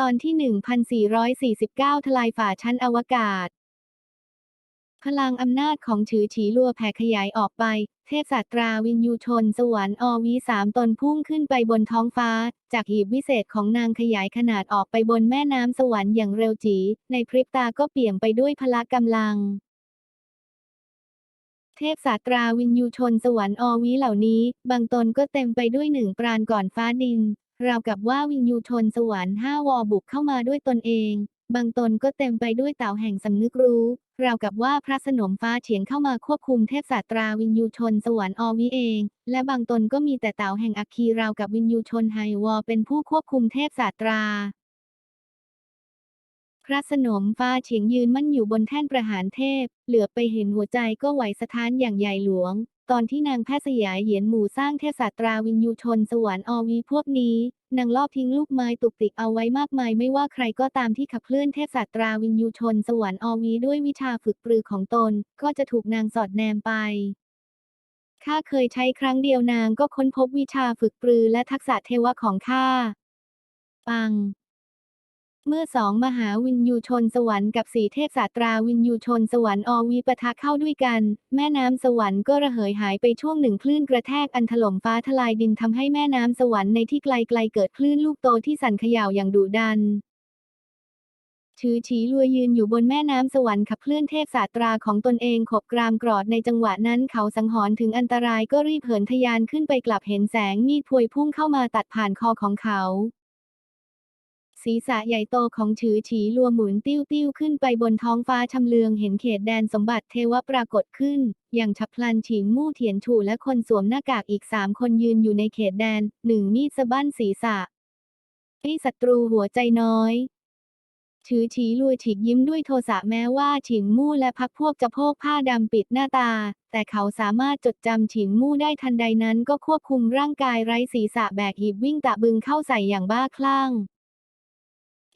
ตอนที่ 1449 ทลายฝ่าชั้นอวกาศ พลังอำนาจของฉือฉีลัวแผ่ขยายออกไป เทพศาสตราวินยูชน สวรรค์อวีสามตนพุ่งขึ้นไปบนท้องฟ้า จากหีบวิเศษของนางขยายขนาดออกไปบนแม่น้ำสวรรค์อย่างเร็วจี ในพริบตาก็เปี่ยมไปด้วยพละกำลังเทพศาตราวินยูชนสวรรค์อวีเหล่านี้ บางตนก็เต็มไปด้วยหนึ่งปราณก่อนฟ้าดิน ราวกับว่าวินยูชนสวรรค์ห้าวอบุกเข้ามาด้วยตนเอง บางตนก็เต็มไปด้วยเต่าแห่งสำนึกรู้ ราวกับว่าพระสนมฟ้าเฉียงเข้ามาควบคุมเทพศาสตราวินยูชนสวรรค์อวิเอง และบางตนก็มีแต่เต่าแห่งอัคคีราวกับวินยูชนไฮวอเป็นผู้ควบคุมเทพศาสตราพระสนมฟ้าเฉียงยืนมั่นอยู่บนแท่นประหารเทพ เหลือไปเห็นหัวใจก็ไหวสะท้านอย่างใหญ่หลวง ตอนที่นางแพทย์สยายเหยียนหมู่สร้างเทพศาสตราวินยูชนสวรรค์อวีพวกนี้ นางลอบทิ้งลูกไม้ตุกติกเอาไว้มากมายไม่ว่าใครก็ตามที่ขับเคลื่อนเทพศาสตราวินยูชนสวรรค์อวีด้วยวิชาฝึกปรือของตน ก็จะถูกนางสอดแนมไปข้าเคยใช้ครั้งเดียวนางก็ค้นพบวิชาฝึกปรือและทักษะเทวะของข้า ปัง เมื่อสองมหาวินยูชนสวรรค์กับสีเทพศาสตราวินยูชนสวรรค์อวีปะทะเข้าด้วยกัน แม่น้ำสวรรค์ก็ระเหยหายไปช่วงหนึ่งคลื่นกระแทกอันถล่มฟ้าทลายดินทำให้แม่น้ำสวรรค์ในที่ไกลๆเกิดคลื่นลูกโตที่สั่นเขย่าอย่างดุดันชือฉีลวยืนอยู่บนแม่น้ำสวรรค์ขับเคลื่อนเทพศาสตราของตนเองขบกรามกรอดในจังหวะนั้นเขาสังหรณ์ถึงอันตรายก็รีบเหินทะยานขึ้นไปกลับเห็นแสงมีดพวยพุ่งเข้ามาตัดผ่านคอของเขา ศีรษะใหญ่โตของฉือฉีลัวหมุนติ้วติ้วขึ้นไปบนท้องฟ้าชำเลืองเห็นเขตแดนสมบัติเทวปรากฏขึ้น อย่างฉับพลันฉิงมู่เถียนฉูและคนสวมหน้ากากอีกสามคนยืนอยู่ในเขตแดนหนึ่งมีดสะบั้นศีรษะไอ้ศัตรูหัวใจน้อยชือฉีลัวฉีกยิ้มด้วยโทสะแม้ว่าฉินมู่และพักพวกจะโพกผ้าดำปิดหน้าตา แต่เขาสามารถจดจำฉินมู่ได้ทันใดนั้นก็ควบคุมร่างกายไร้ศีรษะแบกหีบวิ่งตะบึงเข้าใส่อย่างบ้าคลั่ง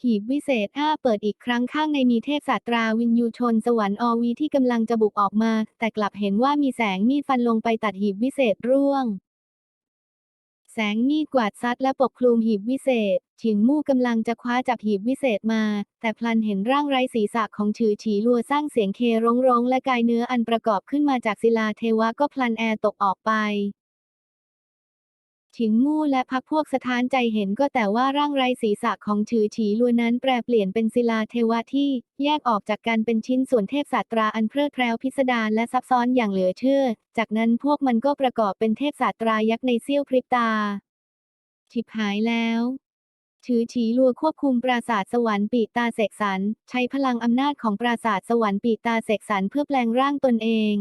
หีบวิเศษอ้าเปิดอีกครั้งข้างในมีเทพศาสตราวินยูชนสวรรค์อวีที่กำลังจะบุกออกมา แต่กลับเห็นว่ามีแสงมีดฟันลงไปตัดหีบวิเศษร่วง แสงมีดกวาดซัดและปกคลุมหีบวิเศษ ฉินมู่กำลังจะคว้าจับหีบวิเศษมา แต่พลันเห็นร่างไร้ศีรษะของฉือฉีลัวสร้างเสียงเคร้องร้องและกายเนื้ออันประกอบขึ้นมาจากศิลาเทวะก็พลันแอร์ตกออกไป ฉิงมู่และพักพวกสถานใจเห็นก็แต่ว่าร่างไร้ศีรษะของฉือฉีลัวนั้นแปรเปลี่ยนเป็นศิลาเทวะที่แยกออกจากกันเป็นชิ้นส่วนเทพศาสตราอันเพลิดเพลินพิสดารและซับซ้อนอย่างเหลือเชื่อ จากนั้นพวกมันก็ประกอบเป็นเทพศาสตรายักษ์ในเสี้ยวพริบตาฉิบหายแล้วถือฉีลัวควบคุมปราสาทสวรรค์ปีตาเสกสรรใช้พลังอำนาจของปราสาทสวรรค์ปีตาเสกสรรเพื่อแปลงร่างตนเอง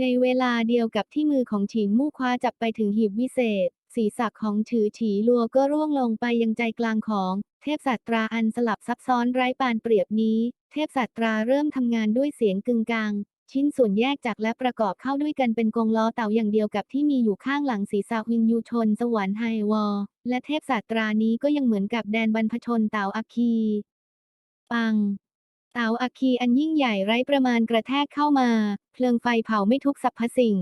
ในเวลาเดียวกับที่มือของฉิงมู่คว้าจับไปถึงหีบวิเศษ ศีรษะของฉือฉีลัวก็ร่วงลงไปยังใจกลางของ เทพศาสตราอันสลับซับซ้อนไร้ปานเปรียบนี้ เทพศาสตราเริ่มทำงานด้วยเสียงกึงกัง ชิ้นส่วนแยกจากและประกอบเข้าด้วยกันเป็นกงล้อเต่าอย่างเดียวกับที่มีอยู่ข้างหลังศีรษะวินยูชนสวรรค์ไฮวอและเทพศาสตรานี้ก็ยังเหมือนกับแดนบรรพชนเต่าอัคคี ปัง เต่าอัคคีอันยิ่งใหญ่ไร้ประมาณกระแทกเข้ามา เพลิงไฟเผาไม่ทุกสรรพสิ่ง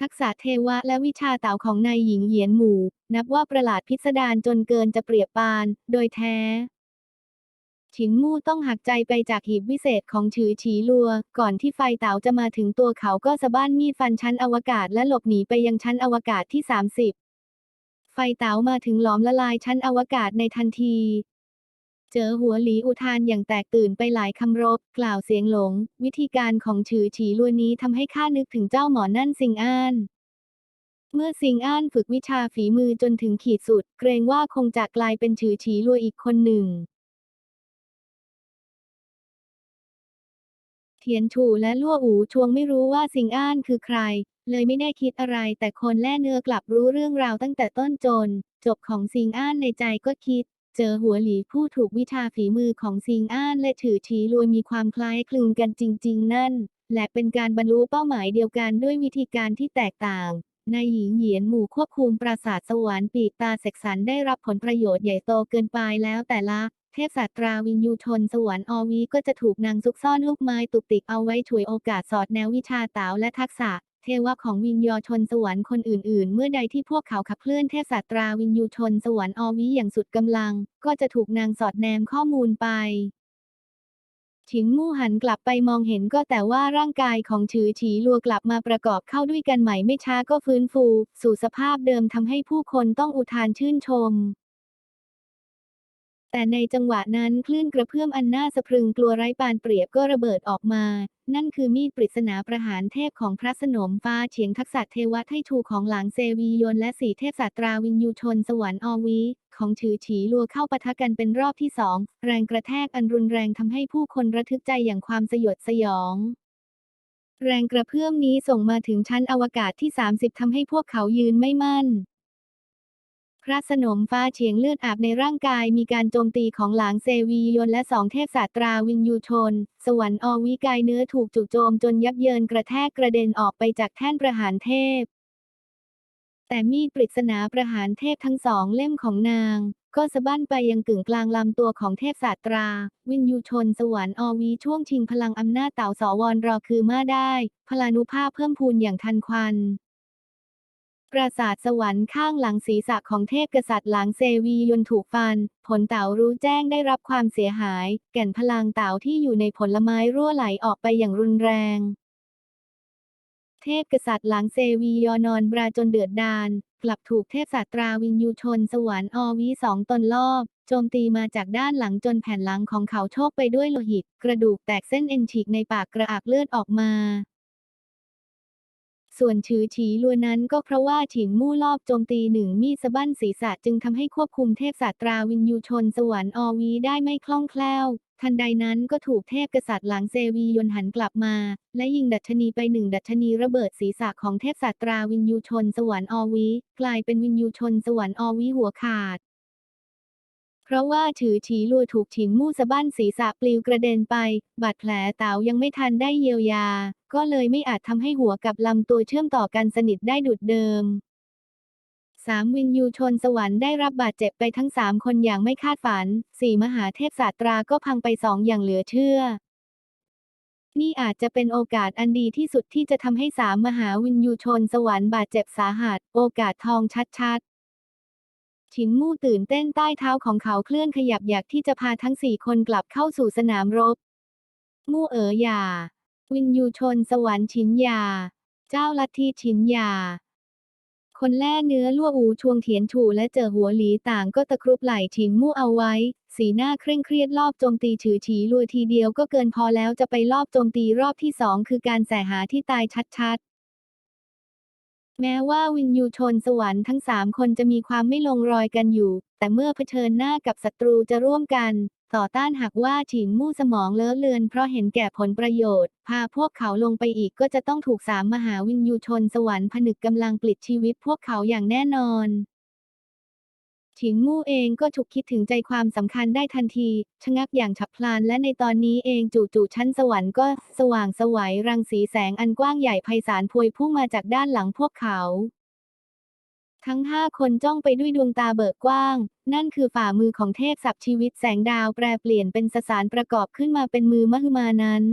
ทักษะเทวะและวิชาเต่าของนายหญิงเหยียนหมู่ นับว่าประหลาดพิสดารจนเกินจะเปรียบปาน โดยแท้ฉินมู่ต้องหักใจไปจากหีบวิเศษของฉือฉีลัว ก่อนที่ไฟเต๋าจะมาถึงตัวเขาก็สะบ้านมีดฟันชั้นอวกาศและหลบหนีไปยังชั้นอวกาศที่ 30 ไฟเต๋ามาถึงหลอมละลายชั้นอวกาศในทันที เจอหัวหลีอุทานอย่างแตกตื่นไปหลายคำรบ กล่าวเสียงหลง วิธีการของฉือฉีลวนี้ทำให้ข้านึกถึงเจ้าหมอนั่นซิงอ้านเมื่อซิงอ้านฝึกวิชาฝีมือจนถึงขีดสุด เกรงว่าคงจะกลายเป็นฉือฉีลัวอีกคนหนึ่ง เทียนฉู่และลั่วอูชวงไม่รู้ว่าซิงอ้านคือใคร เลยไม่ได้คิดอะไร แต่คนแล่เนื้อกลับรู้เรื่องราวตั้งแต่ต้นจน จบของซิงอ้านในใจก็คิด เจอหัวหลีผู้ถูกวิชาฝีมือของซิงอ้านและถือชีลวยมีความคล้ายคลึงกันจริง ๆ นั่น และเป็นการบรรลุเป้าหมายเดียวกันด้วยวิธีการที่แตกต่างนายหญิงเหยียนหมู่ควบคุมปราสาทสวรรค์ปีกตาเสกสรรได้รับผลประโยชน์ใหญ่โตเกินไปแล้วแต่ละ เทพศาสตราวินยูชนสวรรค์อวีก็จะถูกนางซุกซ่อนลูกไม้ตุกติกเอาไว้ช่วยโอกาสสอดแนววิชาเต๋าและทักษะ ททวะของวิญญาชนสวรรค์คนอื่น ๆ เมื่อใดที่พวกเขาขับเคลื่อนเทพศาตราวิญญูชนสวรรค์อวิอย่างสุดกำลัง ก็จะถูกนางสอดแนมข้อมูลไปฉิงมู่หันกลับไปมองเห็นก็แต่ว่าร่างกายของฉือฉีลัวกลับมาประกอบเข้าด้วยกันใหม่ไม่ช้าก็ฟื้นฟู สู่สภาพเดิมทำให้ผู้คนต้องอุทานชื่นชม แต่ในจังหวะนั้นคลื่นกระเพื่อมอันน่าสะพรึงกลัวไร้ปานเปรียบก็ระเบิดออกมา นั่นคือมีดปริศนาประหารเทพของพระสนมฟ้าเฉียงทักษะเทวไทชูของหลางเซวียนและสีเทพศาสตราวินยูชนสวรรค์อวี ของฉือฉีลัวเข้าปะทะกันเป็นรอบที่สอง แรงกระแทกอันรุนแรงทำให้ผู้คนระทึกใจอย่างความสยดสยองแรงกระเพื่อมนี้ส่งมาถึงชั้นอวกาศที่ 30ทำให้พวกเขายืนไม่มั่น พระสนมฟ้าเฉียงเลือดอาบในร่างกายมีการโจมตีของหลางเซวียนและสองเทพศาสตราวินยูชน สวรรค์อวิกายเนื้อถูกจู่โจมจนยับเยินกระแทกกระเด็นออกไปจากแท่นประหารเทพ แต่มีดปริศนาประหารเทพทั้งสองเล่มของนาง ก็สะบั้นไปยังกึ่งกลางลำตัวของเทพศาสตรา วินยูชน สวรรค์อวีช่วงชิงพลังอำนาจเต่าสวรรอคือมาได้ พลานุภาพเพิ่มพูนอย่างทันควัน ปราสาทสวรรค์ข้างหลังศีรษะของเทพกษัตริย์หลังเซวียนถูกฟัน ผลเต่ารู้แจ้งได้รับความเสียหาย แก่นพลังเต่าที่อยู่ในผลไม้รั่วไหลออกไปอย่างรุนแรง เทพกษัตริย์หลังเซวียอนอนบราจนเดือดดาลกลับถูกเทพศาตราวินยูชนสวรรค์อวีสองตนรอบโจมตีมาจากด้านหลังจนแผ่นหลังของเขาโชกไปด้วยโลหิต กระดูกแตกเส้นเอ็นฉีกในปากกระอักเลือดออกมา ส่วนฉือฉีลัวนั้นก็เพราะว่าฉิงมู่ลอบโจมตีหนึ่งมีดสะบั้นศีรษะจึงทำให้ควบคุมเทพศาสตราวินยูชนสวรรค์อวีได้ไม่คล่องแคล่ว ทันใดนั้นก็ถูกเทพกษัตริย์หลังเซวียนหันกลับมา และยิงดัชนีไปหนึ่งดัชนีระเบิดศีรษะของเทพศาสตราวินยูชนสวรรค์อวี กลายเป็นวินยูชนสวรรค์อวีหัวขาดเพราะว่าฉือฉีลัวถูกฉินมู่สะบั้นศีรษะปลิวกระเด็นไป บาดแผลเต๋ายังไม่ทันได้เยียวยา ก็เลยไม่อาจทำให้หัวกับลำตัวเชื่อมต่อกันสนิทได้ดุดเดิมสามวินยูชนสวรรค์ได้รับบาดเจ็บไปทั้งสามคนอย่างไม่คาดฝันสี่มหาเทพศาสตราก็พังไปสองอย่างเหลือเชื่อ นี่อาจจะเป็นโอกาสอันดีที่สุดที่จะทำให้สามมหาวินยูชนสวรรค์บาดเจ็บสาหัส โอกาสทองชัดๆ ฉินมู่ตื่นเต้นใต้เท้าของเขาเคลื่อนขยับอยากที่จะพาทั้งสี่คนกลับเข้าสู่สนามรบ มู่เอ๋อหย่า วินยูชนสวรรค์ฉินยา เจ้าลัทธิฉินยา คนแล่เนื้อลั่วอูชวงเถียนฉูและเจอหัวหลีต่างก็ตะครุบไหล่ฉินมู่เอาไว้ สีหน้าเคร่งเครียดรอบโจมตีฉือฉีลัวทีเดียวก็เกินพอแล้วจะไปรอบโจมตีรอบที่สองคือการแสหาที่ตายชัดๆแม้ว่าวินยูชนสวรรค์ทั้งสามคนจะมีความไม่ลงรอยกันอยู่ แต่เมื่อเผชิญหน้ากับศัตรูจะร่วมกัน ต่อต้านหากว่าฉินมู่สมองเลอะเลือนเพราะเห็นแก่ผลประโยชน์ พาพวกเขาลงไปอีกก็จะต้องถูกสามมหาวินยูชนสวรรค์ผนึกกำลังปลิดชีวิตพวกเขาอย่างแน่นอนฉิงมู่เองก็ฉุกคิดถึงใจความสำคัญได้ทันที ชะงักอย่างฉับพลันและในตอนนี้เองจู่ๆชั้นสวรรค์ก็สว่างสวัยรังสีแสงอันกว้างใหญ่ไพศาลพวยพุ่งมาจากด้านหลังพวกเขา ทั้งห้าคนจ้องไปด้วยดวงตาเบิกกว้าง นั่นคือฝ่ามือของเทพสับชีวิตแสงดาวแปรเปลี่ยนเป็นสสารประกอบขึ้นมาเป็นมือมหึมานั้น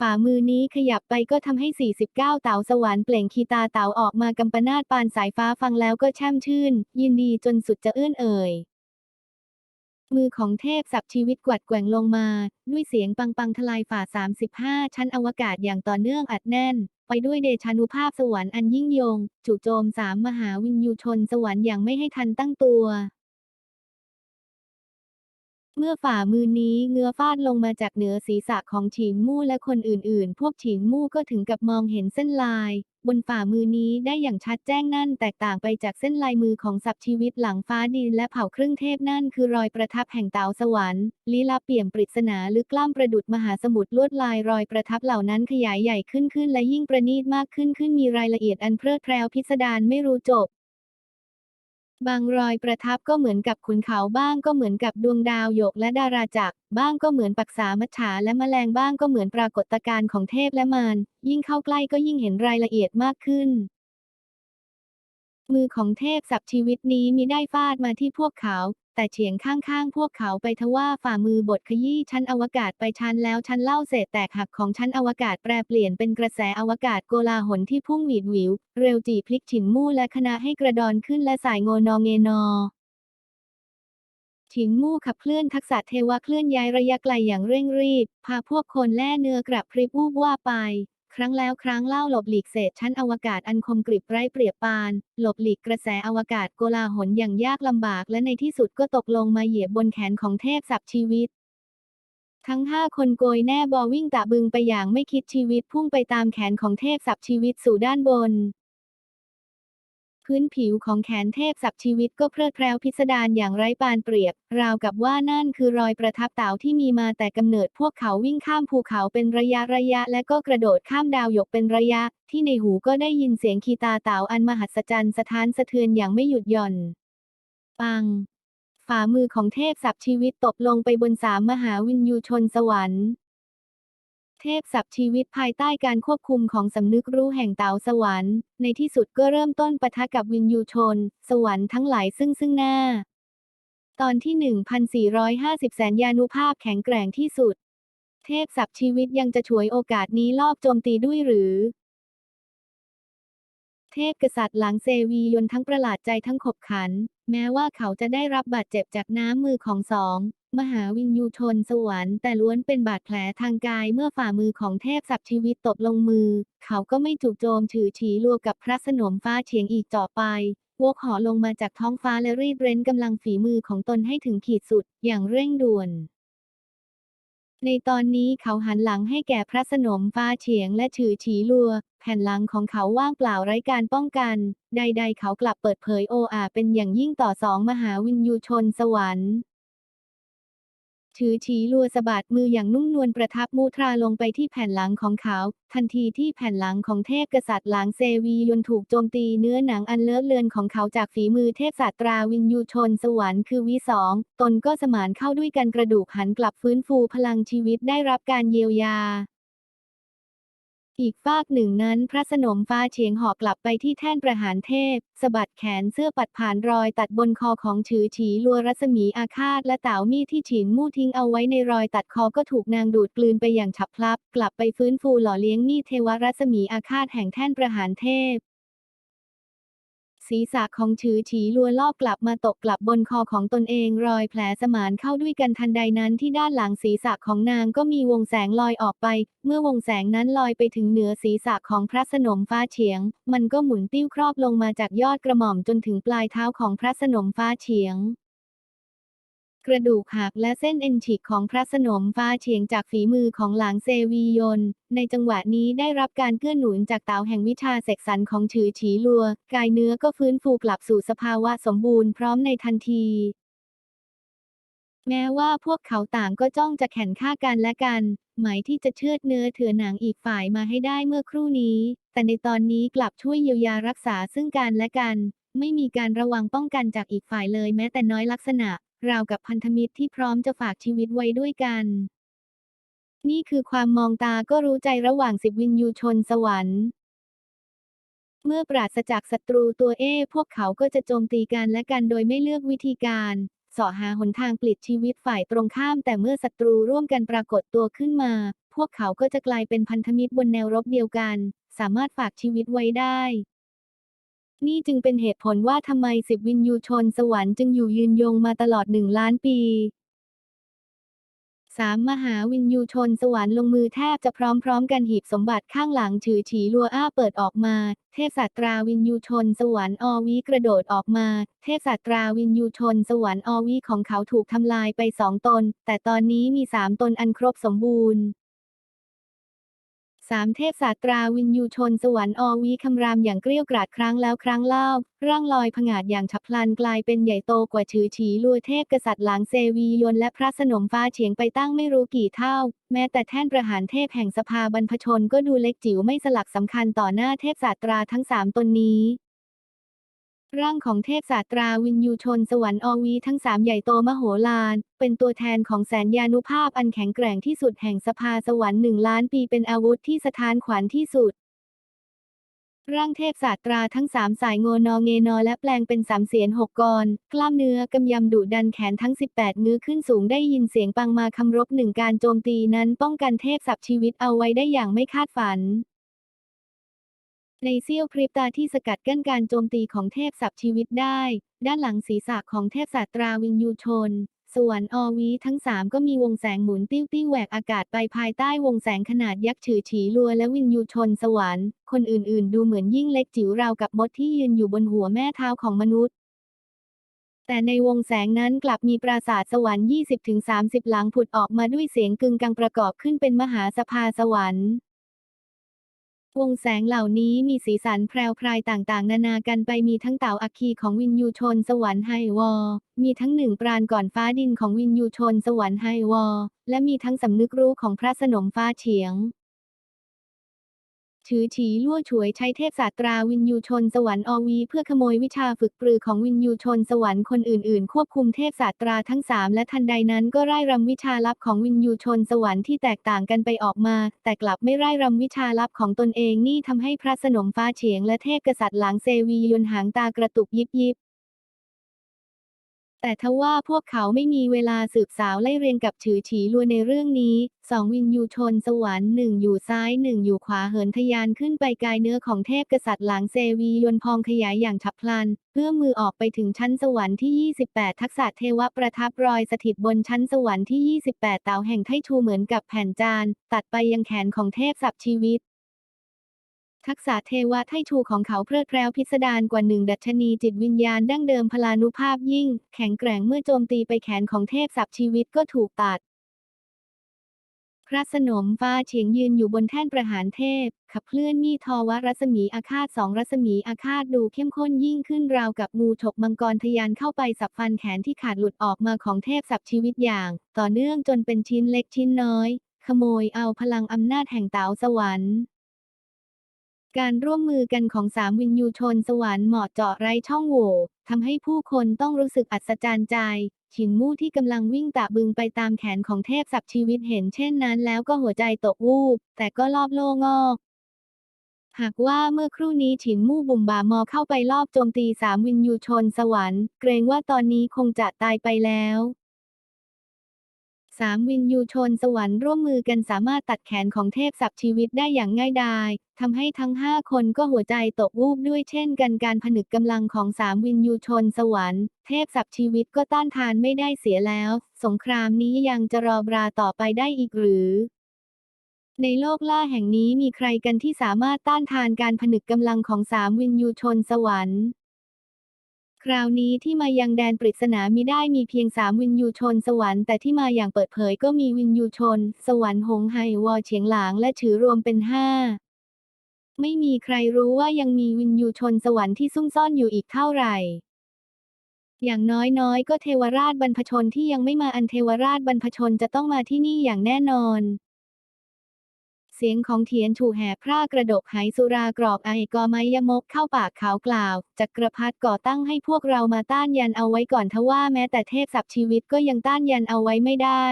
ฝ่ามือนี้ขยับไปก็ทำให้ 49 เต๋าสวรรค์เปล่งคีตาเต๋าออกมากำปนาดปานสายฟ้าฟังแล้วก็แช่มชื่น ยินดีจนสุดจะเอื้อนเอ่ย มือของเทพสับชีวิตกวัดแกว่งลงมา ด้วยเสียงปังปังทลายฝ่า 35 ชั้นอวกาศอย่างต่อเนื่องอัดแน่น ไปด้วยเดชานุภาพสวรรค์อันยิ่งยง จู่โจมสามมหาวินยูชนสวรรค์อย่างไม่ให้ทันตั้งตัว เมื่อฝ่ามือนี้เงื้อฟาดลงมาจากเหนือศีรษะของฉินมู่และคนอื่นๆ พวกฉินมู่ก็ถึงกับมองเห็นเส้นลาย บนฝ่ามือนี้ได้อย่างชัดแจ้งนั่นแตกต่างไปจากเส้นลายมือของสับชีวิตหลังฟ้าดินและเผ่าครึ่งเทพนั่นคือรอยประทับแห่งเตาสวรรค์ลี้ลับเปี่ยมปริศนาลึกกล้ามประดุดมหาสมุทรลวดลายรอยประทับเหล่านั้นขยายใหญ่ขึ้นขึ้นและยิ่งประณีตมากขึ้นขึ้นมีรายละเอียดอันเพลิดเพลินพิสดารไม่รู้จบ บางรอยประทับก็เหมือนกับขุนเขาบ้างก็เหมือนกับดวงดาวหยกและดาราจักรบ้างก็เหมือนปักษามัจฉาและแมลงบ้างก็เหมือนปรากฏการณ์ของเทพและมารยิ่งเข้าใกล้ก็ยิ่งเห็นรายละเอียดมากขึ้น มือของเทพสับชีวิตนี้มิได้ฟาดมาที่พวกเขา แต่เฉียงข้างๆ พวกเขาไปทว่าฝ่ามือบดขยี้ชั้นอวกาศไปชั้นแล้วชั้นเล่าเศษแตกหักของชั้นอวกาศแปรเปลี่ยนเป็นกระแสอวกาศโกลาหลที่พุ่งหวีดหวิว เร็วจีพลิกฉินมู่และคณะให้กระดอนขึ้นและสายโงนอเงนอฉินมู่ขับเคลื่อนทักษะเทวะเคลื่อนย้ายระยะไกลอย่างเร่งรีบ พาพวกคนแล่เนื้อกระพริบวูบว่าบไป ครั้งแล้วครั้งเล่าหลบหลีกเศษชั้นอวกาศอันคมกริบไร้เปรียบปาน หลบหลีกกระแสอวกาศโกลาหลอย่างยากลำบากและในที่สุดก็ตกลงมาเหยียบบนแขนของเทพสับชีวิต ทั้งห้าคนโกยแน่บอวิ่งตะบึงไปอย่างไม่คิดชีวิตพุ่งไปตามแขนของเทพสับชีวิตสู่ด้านบน พื้นผิวของแขนเทพสับชีวิตก็เพลิดเพลิพิสดารอย่างไร้ปานเปรียบ ราวกับว่านั่นคือรอยประทับเต่าที่มีมาแต่กำเนิดพวกเขาวิ่งข้ามภูเขาเป็นระยะระยะ และก็กระโดดข้ามดาวหยกเป็นระยะ ที่ในหูก็ได้ยินเสียงคีตาเต่าอันมหัศจรรย์สถานสะเทือนอย่างไม่หยุดหย่อน ปัง ฝ่ามือของเทพสับชีวิตตกลงไปบนสามมหาวินยูชนสวรรค์ เทพสับชีวิตภายใต้การควบคุมของสำนึกรู้แห่งเต๋าสวรรค์ ในที่สุดก็เริ่มต้นปะทะกับวินยูชน สวรรค์ทั้งหลายซึ่งซึ่งหน้า ตอนที่ 1450 แสนยานุภาพแข็งแกร่งที่สุด เทพสับชีวิตยังจะฉวยโอกาสนี้ลอบโจมตีด้วยหรือ เทพกษัตริย์หลังเซวียนทั้งประหลาดใจทั้งขบขัน แม้ว่าเขาจะได้รับบาดเจ็บจากน้ำมือของสอง มหาวินยูชนสวรรค์แต่ล้วนเป็นบาดแผลทางกายเมื่อฝ่ามือของเทพสับชีวิตตกลงมือ เขาก็ไม่จูกโจมถือฉีลัวกับพระสนมฟ้าเฉียงอีกต่อไปวกหอลงมาจากท้องฟ้าและรีบเร้นกำลังฝีมือของตนให้ถึงขีดสุดอย่างเร่งด่วน ในตอนนี้เขาหันหลังให้แก่พระสนมฟ้าเฉียงและถือฉีลัว แผ่นหลังของเขาว่างเปล่าไร้การป้องกัน ใด ๆ เขากลับเปิดเผยโออาเป็นอย่างยิ่งต่อสองมหาวินยูชนสวรรค์ ถือฉีลัวสะบัดมืออย่างนุ่มนวลประทับมูทราลงไปที่แผ่นหลังของเขา ทันทีที่แผ่นหลังของเทพกษัตริย์หลังเซวียนถูกโจมตีเนื้อหนังอันเลอะเลือนของเขาจากฝีมือเทพศาสตราวินยูชนสวรรค์คือวิสอง ตนก็สมานเข้าด้วยกันกระดูกหันกลับฟื้นฟูพลังชีวิตได้รับการเยียวยา อีกฝากหนึ่งนั้นพระสนมฟ้าเฉียงหอกกลับไปที่แท่นประหารเทพสะบัดแขนเสื้อปัดผ่านรอยตัดบนคอของฉือฉีลัวรัศมีอาฆาตและเต่ามีดที่ฉินมู่ทิ้งเอาไว้ในรอยตัดคอก็ถูกนางดูดกลืนไปอย่างฉับพลับ กลับไปฟื้นฟูหล่อเลี้ยงมีดเทวรัศมีอาฆาตแห่งแท่นประหารเทพ ศีรษะของฉือฉีลัวลอบกลับมาตกกลับบนคอของตนเองรอยแผลสมานเข้าด้วยกันทันใดนั้นที่ด้านหลังศีรษะของนางก็มีวงแสงลอยออกไป เมื่อวงแสงนั้นลอยไปถึงเหนือศีรษะของพระสนมฟ้าเฉียง มันก็หมุนติ้วครอบลงมาจากยอดกระหม่อมจนถึงปลายเท้าของพระสนมฟ้าเฉียง กระดูกหักและเส้นเอ็นฉีกของพระสนมฟ้าเฉียงจากฝีมือของหลางเซวียน ในจังหวะนี้ได้รับการเกื้อหนุนจากเตาแห่งวิชาเสกสรรของฉือฉีลัว กายเนื้อก็ฟื้นฟูกลับสู่สภาวะสมบูรณ์พร้อมในทันทีแม้ว่าพวกเขาต่างก็จ้องจะแข่งฆ่ากันและกัน หมายที่จะเชือดเนื้อเถือหนังอีกฝ่ายมาให้ได้เมื่อครู่นี้ แต่ในตอนนี้กลับช่วยเยียวยารักษาซึ่งกันและกัน ไม่มีการระวังป้องกันจากอีกฝ่ายเลยแม้แต่น้อยลักษณะ ราวกับพันธมิตรที่พร้อมจะฝากชีวิตไว้ด้วยกัน นี่คือความมองตาก็รู้ใจระหว่างสิบวินยูชนสวรรค์ เมื่อปราศจากศัตรูตัวเอพวกเขาก็จะโจมตีกันและกันโดยไม่เลือกวิธีการเสาะหาหนทางปลิดชีวิตฝ่ายตรงข้าม แต่เมื่อศัตรูร่วมกันปรากฏตัวขึ้นมา พวกเขาก็จะกลายเป็นพันธมิตรบนแนวรบเดียวกัน สามารถฝากชีวิตไว้ได้ นี่จึงเป็นเหตุผลว่าทำไมสิบวินยูชนสวรรค์จึงอยู่ยืนยงมาตลอดหนึ่งล้านปีสามมหาวินยูชนสวรรค์ลงมือแทบจะพร้อมๆ กันหีบสมบัติข้างหลังฉือฉีลัวอ้าเปิดออกมา เทพศาสตราวินยูชนสวรรค์อวีกระโดดออกมา เทพศาสตราวินยูชนสวรรค์อวีของเขาถูกทำลายไปสองตน แต่ตอนนี้มีสามตนอันครบสมบูรณ์ สามเทพศาสตราวินยูชนสวรรค์อวีคำรามอย่างเกลี้ยวกราดครั้งแล้วครั้งเล่า ร่างลอยผงาดอย่างฉับพลันกลายเป็นใหญ่โตกว่าชือฉีลัวเทพกษัตริย์หลังเซวียนและพระสนมฟ้าเฉียงไปตั้งไม่รู้กี่เท่า แม้แต่แท่นประหารเทพแห่งสภาบรรพชนก็ดูเล็กจิ๋วไม่สลักสำคัญต่อหน้าเทพศาสตราทั้งสามตนนี้ ร่างของเทพศาสตราวินยูชนสวรรค์อวีทั้งสามใหญ่โตมโหฬารเป็นตัวแทนของแสนยานุภาพอันแข็งแกร่งที่สุดแห่งสภาสวรรค์หนึ่งล้านปีเป็นอาวุธที่สถานขวัญที่สุด ร่างเทพศาสตราทั้งสามสายโงนอเงนอและแปลงเป็นสามเสียนหกกรกล้ามเนื้อกำยำดุดันแขนทั้ง 18มือขึ้นสูงได้ยินเสียงปังมาคำรบหนึ่งการโจมตีนั้นป้องกันเทพสับชีวิตเอาไว้ได้อย่างไม่คาดฝัน ในเสี้ยวพริบตาที่สกัดกั้นการโจมตีของเทพสับชีวิตได้ ด้านหลังศีรษะของเทพศาสตราวินยูชน ส่วรรค์อวีทั้งสามก็มีวงแสงหมุนติ้วติ้วแหวกอากาศไปภายใต้วงแสงขนาดยักษ์ฉือฉีลัวและวินยูชนสวรรค์ คนอื่นๆ ดูเหมือนยิ่งเล็กจิ๋วราวกับมดที่ยืนอยู่บนหัวแม่เท้าของมนุษย์แต่ในวงแสงนั้นกลับมีปราสาทสวรรค์ 20-30 หลังผุดออกมาด้วยเสียงกึงกังประกอบขึ้นเป็นมหาสภาสวรรค์ วงแสงเหล่านี้มีสีสันแพรวพรายต่างๆ นานากันไปมีทั้งเต่าอัคคีของวินยูชนสวรรค์ไฮวอลมีทั้งหนึ่งปราณก่อนฟ้าดินของวินยูชนสวรรค์ไฮวอลและมีทั้งสำนึกรู้ของพระสนมฟ้าเฉียง ถือฉีลั่วฉวยใช้เทพศาสตราวินยูชนสวรรค์อวี เพื่อขโมยวิชาฝึกปรือของวินยูชนสวรรค์คนอื่นๆ ควบคุมเทพศาสตราทั้งสามและทันใดนั้นก็ไร่รำวิชาลับของวินยูชนสวรรค์ที่แตกต่างกันไปออกมา แต่กลับไม่ไร่รำวิชาลับของตนเองนี่ทำให้พระสนมฟ้าเฉียงและเทพกษัตริย์หลังเซวียนหางตากระตุกยิบยิบ แต่ทว่าพวกเขาไม่มีเวลาสืบสาวไล่เรียงกับฉือฉีลัวในเรื่องนี้สองวินยูชนสวรรค์หนึ่งอยู่ซ้ายหนึ่งอยู่ขวาเหินทะยานขึ้นไปกายเนื้อของเทพกษัตริย์หลังเซวียนพองขยายอย่างฉับพลัน เพื่อมือออกไปถึงชั้นสวรรค์ที่ 28 ทักษะเทวประทับรอยสถิตบนชั้นสวรรค์ที่ 28 เต่าแห่งไทชูเหมือนกับแผ่นจาน ตัดไปยังแขนของเทพสับชีวิต ทักษะเทวะไทชูของเขาเพลิดเพลินพิสดารกว่าหนึ่งดัชนีจิตวิญญาณดั้งเดิมพลานุภาพยิ่ง แข็งแกร่งเมื่อโจมตีไปแขนของเทพสับชีวิตก็ถูกตัด พระสนมฟ้าเฉียงยืนอยู่บนแท่นประหารเทพ ขับเคลื่อนมีทอวรัศมีอาฆาตสองรัศมีอาฆาตดูเข้มข้นยิ่งขึ้นราวกับงูฉกมังกรทะยานเข้าไปสับฟันแขนที่ขาดหลุดออกมาของเทพสับชีวิตอย่าง ต่อเนื่องจนเป็นชิ้นเล็กชิ้นน้อย ขโมยเอาพลังอำนาจแห่งเต๋าสวรรค์ การร่วมมือกันของสามวินยูชนสวรรค์เหมาะเจาะไร้ช่องโหว่ทำให้ผู้คนต้องรู้สึกอัศจรรย์ใจ ฉินมู่ที่กำลังวิ่งตะบึงไปตามแขนของเทพสับชีวิตเห็นเช่นนั้นแล้วก็หัวใจตกวูบ แต่ก็รอบโลงอกหากว่าเมื่อครู่นี้ฉินมู่บุ่มบ่ามอเข้าไปลอบโจมตีสามวินยูชนสวรรค์ เกรงว่าตอนนี้คงจะตายไปแล้ว สามวินยูชนสวรรค์ร่วมมือกันสามารถตัดแขนของเทพสับชีวิตได้อย่างง่ายดายทำให้ทั้งห้าคนก็หัวใจตกวูบด้วยเช่นกันการผนึกกำลังของสามวินยูชนสวรรค์ เทพสับชีวิตก็ต้านทานไม่ได้เสียแล้ว สงครามนี้ยังจะรอบราต่อไปได้อีกหรือในโลกล่าแห่งนี้มีใครกันที่สามารถต้านทานการผนึกกำลังของสามวินยูชนสวรรค์ คราวนี้ที่มายังแดนปริศนามิได้มีเพียงสามวินยูชน สวรรค์แต่ที่มาอย่างเปิดเผยก็มีวินยูชน สวรรค์หงไห่วอเฉียงหลางและถือรวมเป็นห้าไม่มีใครรู้ว่ายังมีวินยูชนสวรรค์ที่ซุ่มซ่อนอยู่อีกเท่าไหร่ อย่างน้อยๆ ก็เทวราชบรรพชนที่ยังไม่มาอันเทวราชบรรพชนจะต้องมาที่นี่อย่างแน่นอน สียงของเทียนถูแห่พร่ากระดกไหสุรากรอกไอกอไมยมกเข้าปากเขากล่าว จักรพรรดิก่อตั้งให้พวกเรามาต้านยันเอาไว้ก่อนทว่าแม้แต่เทพสับชีวิตก็ยังต้านยันเอาไว้ไม่ได้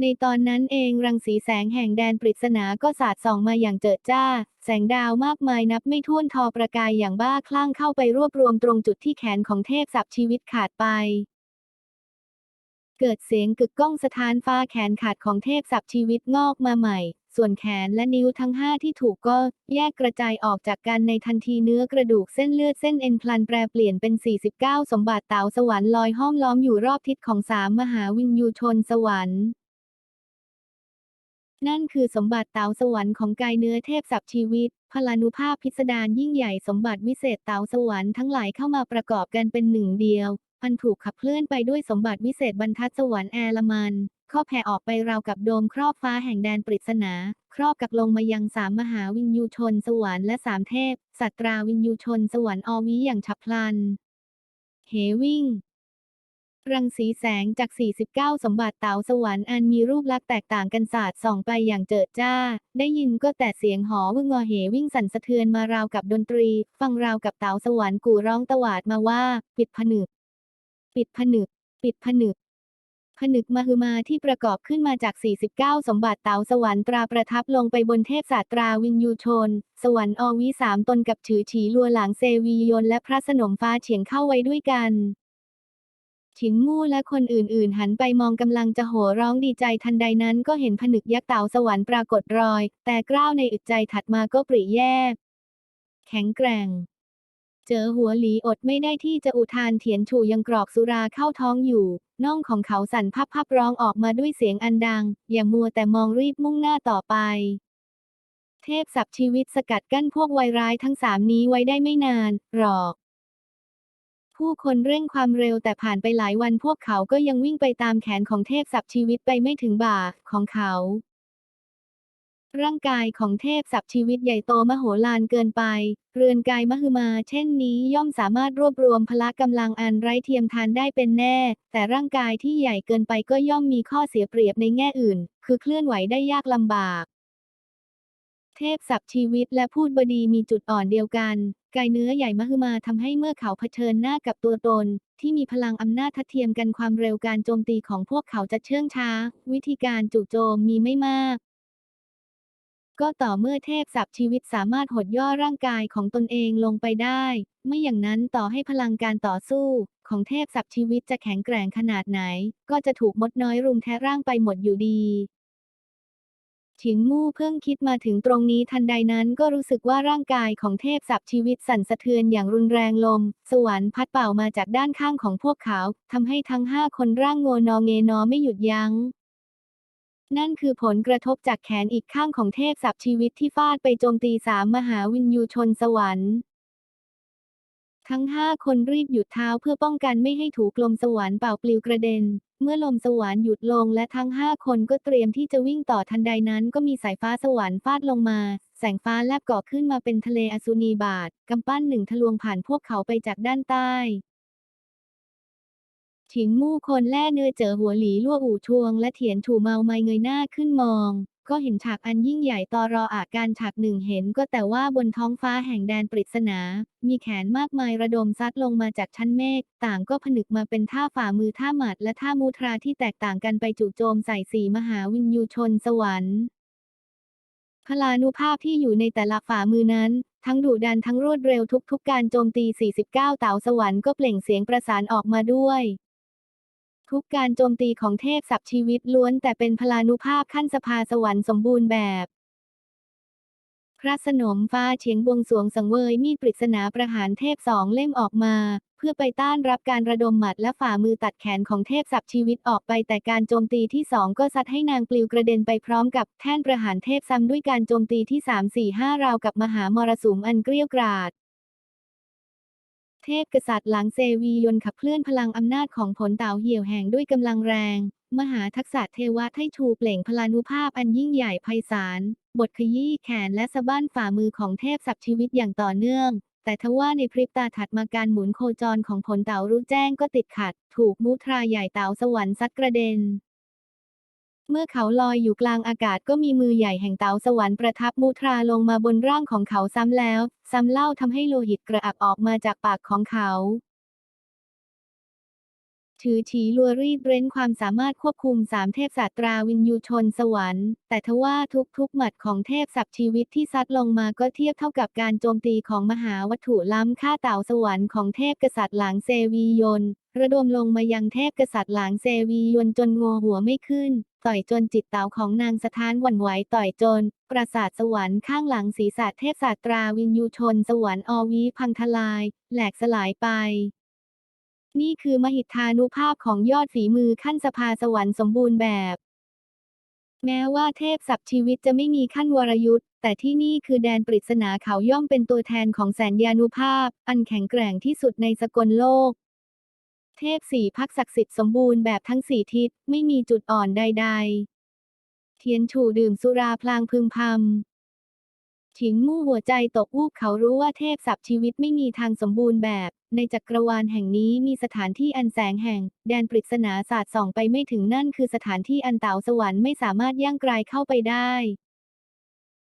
ในตอนนั้นเองรังสีแสงแห่งแดนปริศนาก็สาดส่องมาอย่างเจิดจ้า แสงดาวมากมายนับไม่ถ้วนทอประกายอย่างบ้าคลั่งเข้าไปรวบรวมตรงจุดที่แขนของเทพสับชีวิตขาดไป เกิดเสียงกึกก้องสถานฟ้าแขนขาดของเทพสับชีวิตงอกมาใหม่ ส่วนแขนและนิ้วทั้งห้าที่ถูกก็แยกกระจายออกจากกันในทันทีเนื้อกระดูกเส้นเลือดเส้นเอ็นพลันแปรเปลี่ยนเป็น 49 สมบัติเต๋าสวรรค์ลอยห้อมล้อมอยู่รอบทิศของสามมหาวินยูชนสวรรค์นั่นคือสมบัติเต๋าสวรรค์ของกายเนื้อเทพสับชีวิต พลานุภาพพิสดารยิ่งใหญ่สมบัติวิเศษเต๋าสวรรค์ทั้งหลายเข้ามาประกอบกันเป็นหนึ่งเดียว อันถูกขับเคลื่อนไปด้วยสมบัติวิเศษบรรทัดสวรรค์แอลมันข้อแผ่ออกไปราวกับโดมครอบฟ้าแห่งแดนปริศนา ครอบกักลงมายังสามมหาวินยูชนสวรรค์และสามเทพ สัตราวินยูชนสวรรค์อวิอย่างฉับพลันเหวิ่ง รังสีแสงจาก 49 สมบัติเต๋าสวรรค์อันมีรูปลักษณ์แตกต่างกันสาดส่องไปอย่างเจิดจ้า ได้ยินก็แต่เสียงหอวึงงอเหวิ่งสั่นสะเทือนมาราวกับดนตรี ฟังราวกับเต๋าสวรรค์กู่ร้องตวาดมาว่า ปิดผนึก ปิดผนึก ปิดผนึก ผนึกมหึมาที่ประกอบขึ้นมาจาก 49 สมบัติเต๋าสวรรค์ตราประทับลงไปบนเทพศาสตราวินยูชน สวรรค์อวิสามตนกับฉือฉีลัวหลางเซวียนและพระสนมฟ้าเฉียงเข้าไว้ด้วยกันฉินมู่และคนอื่นๆ หันไปมองกำลังจะโห่ร้องดีใจทันใดนั้นก็เห็นผนึกยักษ์เต่าสวรรค์ปรากฏรอย แต่กล้าวในอึดใจถัดมาก็ปริแยก แข็งแกร่ง เจอหัวหลีอดไม่ได้ที่จะอุทานเถียนฉู่ยังกรอกสุราเข้าท้องอยู่ น่องของเขาสั่นพับพับร้องออกมาด้วยเสียงอันดัง อย่ามัวแต่มองรีบมุ่งหน้าต่อไป เทพสับชีวิตสกัดกั้นพวกวัยร้ายทั้งสามนี้ไว้ได้ไม่นานหรอก ผู้คนเร่งความเร็วแต่ผ่านไปหลายวันพวกเขาก็ยังวิ่งไปตามแขนของเทพสับชีวิตไปไม่ถึงบ่าของเขา ร่างกายของเทพสับชีวิตใหญ่โตมโหฬารเกินไป เรือนกายมหึมา เช่นนี้ย่อมสามารถรวบรวมพละกำลังอันไร้เทียมทานได้เป็นแน่ แต่ร่างกายที่ใหญ่เกินไปก็ย่อมมีข้อเสียเปรียบในแง่อื่น คือเคลื่อนไหวได้ยากลำบาก เทพสับชีวิตและพูดบดีมีจุดอ่อนเดียวกัน กายเนื้อใหญ่มหึมาทำให้เมื่อเขาเผชิญหน้ากับตัวตน ที่มีพลังอำนาจทัดเทียมกันความเร็วการโจมตีของพวกเขาจะเชื่องช้า วิธีการจู่โจมมีไม่มาก ก็ต่อเมื่อเทพสับชีวิตสามารถหดย่อร่างกายของตนเองลงไปได้ ไม่อย่างนั้นต่อให้พลังการต่อสู้ ของเทพสับชีวิตจะแข็งแกร่งขนาดไหน ก็จะถูกมดน้อยรุมแทะร่างไปหมดอยู่ดีฉิงมู่เพิ่งคิดมาถึงตรงนี้ทันใดนั้นก็รู้สึกว่าร่างกายของเทพสับชีวิตสั่นสะเทือนอย่างรุนแรงลม สวรรค์พัดเป่ามาจากด้านข้างของพวกเขาทำให้ทั้งห้าคนร่างโงนอเงนอไม่หยุดยัง้ง นั่นคือผลกระทบจากแขนอีกข้างของเทพสับชีวิตที่ฟาดไปโจมตีสามมหาวินยูชนสวรรค์ ทั้งห้าคนรีบหยุดเท้าเพื่อป้องกันไม่ให้ถูกลมสวรรค์เป่าปลิวกระเด็น เมื่อลมสวรรค์หยุดลงและทั้งห้าคนก็เตรียมที่จะวิ่งต่อทันใดนั้นก็มีสายฟ้าสวรรค์ฟาดลงมา แสงฟ้าแลบก่อขึ้นมาเป็นทะเลอสุนีบาทกำปั้นหนึ่งทะลวงผ่านพวกเขาไปจากด้านใต้ ฉิงมู่คนแล่เนื้อเจอหัวหลีลั่วอู่ชวง และเถียนถูเมาไม่เงยหน้าขึ้นมอง ก็เห็นฉากอันยิ่งใหญ่ต่อรออาการฉากหนึ่งเห็นก็แต่ว่าบนท้องฟ้าแห่งแดนปริศนา มีแขนมากมายระดมซัดลงมาจากชั้นเมฆ ต่างก็ผนึกมาเป็นท่าฝ่ามือท่าหมัด และท่ามูทราที่แตกต่างกันไปจู่โจมใส่สีมหาวินยูชนสวรรค์พลานุภาพที่อยู่ในแต่ละฝ่ามือนั้น ทั้งดุดันทั้งรวดเร็วทุกๆการโจมตี 49 เต่าสวรรค์ก็เปล่งเสียงประสานออกมาด้วย ทุกการโจมตีของเทพสับชีวิตล้วนแต่เป็นพลานุภาพขั้นสภาสวรรค์สมบูรณ์แบบ พระสนมฟ้าเฉียงบวงสวงสังเวยมีดปริศนาประหารเทพสองเล่มออกมา เพื่อไปต้านรับการระดมหมัดและฝ่ามือตัดแขนของเทพสับชีวิตออกไปแต่การโจมตีที่สองก็ซัดให้นางปลิวกระเด็นไปพร้อมกับแท่นประหารเทพซ้ำด้วยการโจมตีที่3 4 5ราวกับมหามรสุมอันเกลี้ยวกราด เทพกษัตริย์หลังเซวียนขับเคลื่อนพลังอำนาจของผลเต่าเหี่ยวแห่งด้วยกำลังแรง มหาทักษะเทวะไทชูเปล่งพลานุภาพอันยิ่งใหญ่ไพศาล บทขยี้แขนและสะบั้นฝ่ามือของเทพสับชีวิตอย่างต่อเนื่อง แต่ทว่าในพริบตาถัดมาการหมุนโคจรของผลเต่ารู้แจ้งก็ติดขัด ถูกมุทราใหญ่เต่าสวรรค์ซัดกระเด็น เมื่อเขาลอยอยู่กลางอากาศก็มีมือใหญ่แห่งเต่าสวรรค์ประทับมุทราลงมาบนร่างของเขาซ้ำแล้ว ซ้ำเล่าทำให้โลหิตกระอักออกมาจากปากของเขา ถือฉีลัวรีบเร้นความสามารถควบคุมสามเทพศาสตราวินยูชนสวรรค์ แต่ทว่าทุกๆหมัดของเทพสับชีวิตที่ซัดลงมาก็เทียบเท่ากับการโจมตีของมหาวัตถุล้ำค่าเต่าสวรรค์ของเทพกษัตริย์หลางเซวียน ระดมลงมายังเทพกษัตริย์หลางเซวียนจนงอหัวไม่ขึ้น ต่อยจนจิตเตาของนางสถานหวั่นไหวต่อยจน ปราสาทสวรรค์ข้างหลังศีรษะเทพศาสตราวินยูชน สวรรค์อวีพังทลาย แหลกสลายไป นี่คือมหิทธานุภาพของยอดฝีมือขั้นสภาสวรรค์สมบูรณ์แบบ แม้ว่าเทพสับชีวิตจะไม่มีขั้นวรยุทธ์แต่ที่นี่คือแดนปริศนาเขาย่อมเป็นตัวแทนของแสนยานุภาพ อันแข็งแกร่งที่สุดในสกลโลก เทพสี่พักศักดิ์สิทธิ์สมบูรณ์แบบทั้งสี่ทิศไม่มีจุดอ่อนใด ๆ เทียนฉู่ดื่มสุราพลางพึมพำฉิงมู่หัวใจตกวูบเขารู้ว่าเทพสับชีวิตไม่มีทางสมบูรณ์แบบ ในจักรวาลแห่งนี้มีสถานที่อันแสงแห่ง แดนปริศนาศาสตร์ส่องไปไม่ถึงนั่นคือสถานที่อันเต่าสวรรค์ไม่สามารถย่างกรายเข้าไปได้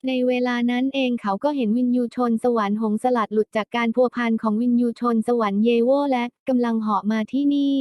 ในเวลานั้นเองเขาก็เห็นวินยูชนสวรรค์หงสลัดหลุดจากการพัวพันของวินยูชนสวรรค์เยโวและกำลังเหาะมาที่นี่